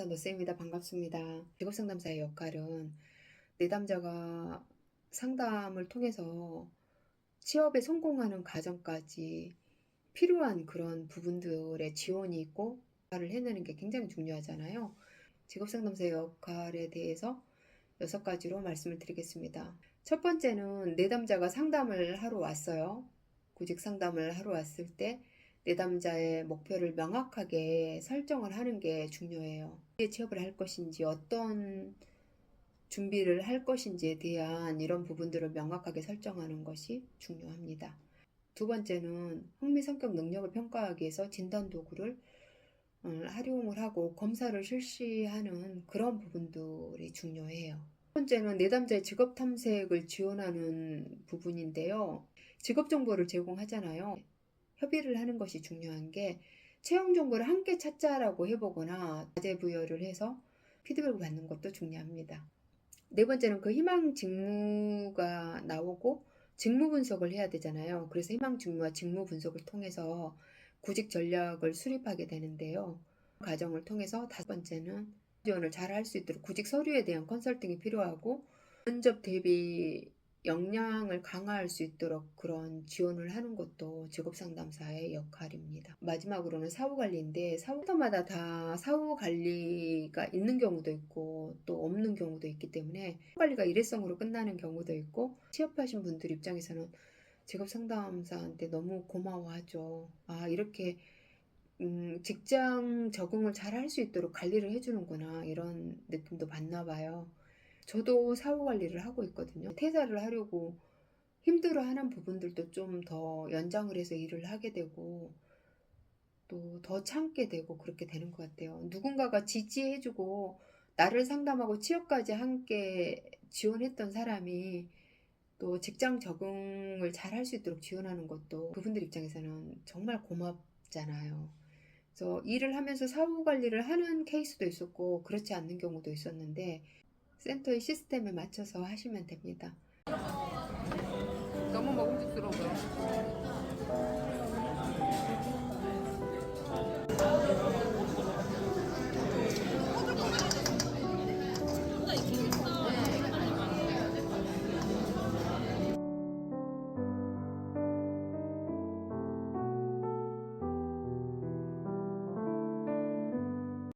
직업상담사 노쌤입니다. 반갑습니다. 직업 상담사의 역할은 내담자가 상담을 통해서 취업에 성공하는 과정까지 필요한 그런 부분들의 지원이 있고 역할을 해내는 게 굉장히 중요하잖아요. 직업 상담사의 역할에 대해서 여섯 가지로 말씀을 드리겠습니다. 첫 번째는 내담자가 상담을 하러 왔어요. 구직 상담을 하러 왔을 때 내담자의 목표를 명확하게 설정을 하는 게 중요해요. 어디에 취업을 할 것인지, 어떤 준비를 할 것인지에 대한 이런 부분들을 명확하게 설정하는 것이 중요합니다. 두 번째는 흥미 성격 능력을 평가하기 위해서 진단 도구를 어, 활용을 하고 검사를 실시하는 그런 부분들이 중요해요. 첫 번째는 내담자의 직업 탐색을 지원하는 부분인데요. 직업 정보를 제공하잖아요. 협의를 하는 것이 중요한 게 채용 정보를 함께 찾자라고 해보거나 과제 부여를 해서 피드백을 받는 것도 중요합니다. 네 번째는 그 희망 직무가 나오고 직무 분석을 해야 되잖아요. 그래서 희망 직무와 직무 분석을 통해서 구직 전략을 수립하게 되는데요. 그 과정을 통해서 다섯 번째는 지원을 잘 할 수 있도록 구직 서류에 대한 컨설팅이 필요하고 면접 대비 역량을 강화할 수 있도록 그런 지원을 하는 것도 직업 상담사의 역할입니다. 마지막으로는 사후 관리인데 사후마다 다 사후 관리가 있는 경우도 있고 또 없는 경우도 있기 때문에 사후 관리가 일회성으로 끝나는 경우도 있고 취업하신 분들 입장에서는 직업 상담사한테 너무 고마워하죠. 아 이렇게 음, 직장 적응을 잘 할 수 있도록 관리를 해주는구나 이런 느낌도 받나 봐요. 저도 사후 관리를 하고 있거든요. 퇴사를 하려고 힘들어하는 부분들도 좀 더 연장을 해서 일을 하게 되고 또 더 참게 되고 그렇게 되는 것 같아요. 누군가가 지지해주고 나를 상담하고 취업까지 함께 지원했던 사람이 또 직장 적응을 잘 할 수 있도록 지원하는 것도 그분들 입장에서는 정말 고맙잖아요. 그래서 일을 하면서 사후 관리를 하는 케이스도 있었고 그렇지 않는 경우도 있었는데 센터의 시스템에 맞춰서 하시면 됩니다. 너무 먹음직스러워요.